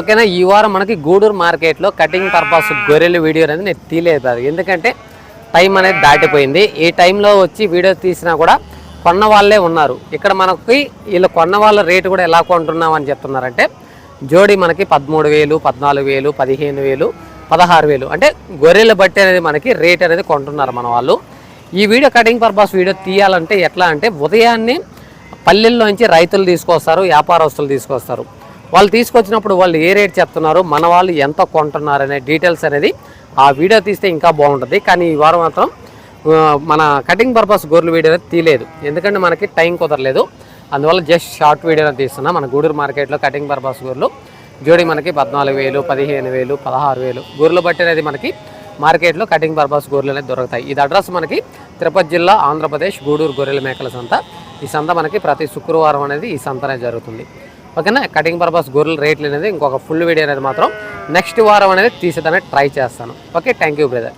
ఓకేనా ఈ వారం మనకి గూడూరు మార్కెట్లో కటింగ్ పర్పస్ గొర్రెల వీడియో అనేది నేను తీయలేదు ఎందుకంటే టైం అనేది దాటిపోయింది. ఈ టైంలో వచ్చి వీడియో తీసినా కూడా కొన్న వాళ్ళే ఉన్నారు. ఇక్కడ మనకి వీళ్ళు కొన్న వాళ్ళ రేటు కూడా ఎలా కొంటున్నాం అని చెప్తున్నారంటే జోడి మనకి పదమూడు వేలు పద్నాలుగు వేలు పదిహేను వేలు పదహారు వేలు. అంటే గొర్రెల బట్టి అనేది మనకి రేట్ అనేది కొంటున్నారు మన వాళ్ళు. ఈ వీడియో కటింగ్ పర్పస్ వీడియో తీయాలంటే ఎట్లా అంటే ఉదయాన్నే పల్లెల్లోంచి రైతులు తీసుకొస్తారు వ్యాపారస్తులు తీసుకొస్తారు. వాళ్ళు తీసుకొచ్చినప్పుడు వాళ్ళు ఏ రేట్ చెప్తున్నారు మన వాళ్ళు ఎంత కొంటున్నారు అనే డీటెయిల్స్ అనేది ఆ వీడియో తీస్తే ఇంకా బాగుంటుంది. కానీ ఈ వారం మాత్రం మన కటింగ్ పర్పస్ గొర్రెలు వీడియో అనేది తీయలేదు. ఎందుకంటే మనకి టైం కుదరలేదు. అందువల్ల జస్ట్ షార్ట్ వీడియో తీస్తున్నా. మన గూడూరు మార్కెట్లో కటింగ్ పర్పస్ గొర్రెలు జోడి మనకి పద్నాలుగు వేలు పదిహేను వేలు పదహారు వేలు. గొర్రెలు బట్టి అనేది మనకి మార్కెట్లో కటింగ్ పర్పస్ గొర్రెలు అనేది దొరుకుతాయి. ఇది అడ్రస్ మనకి తిరుపతి జిల్లా ఆంధ్రప్రదేశ్ గూడూరు గొర్రెల మేకల సంత. ఈ సంత మనకి ప్రతి శుక్రవారం అనేది ఈ సంత జరుగుతుంది. ఓకేనా? కటింగ్ పర్పస్ గొర్రెల రేట్లు అనేది ఇంకొక ఫుల్ వీడియో అనేది మాత్రం నెక్స్ట్ వారం అనేది తీసేదానికి ట్రై చేస్తాను. ఓకే? Thank you brother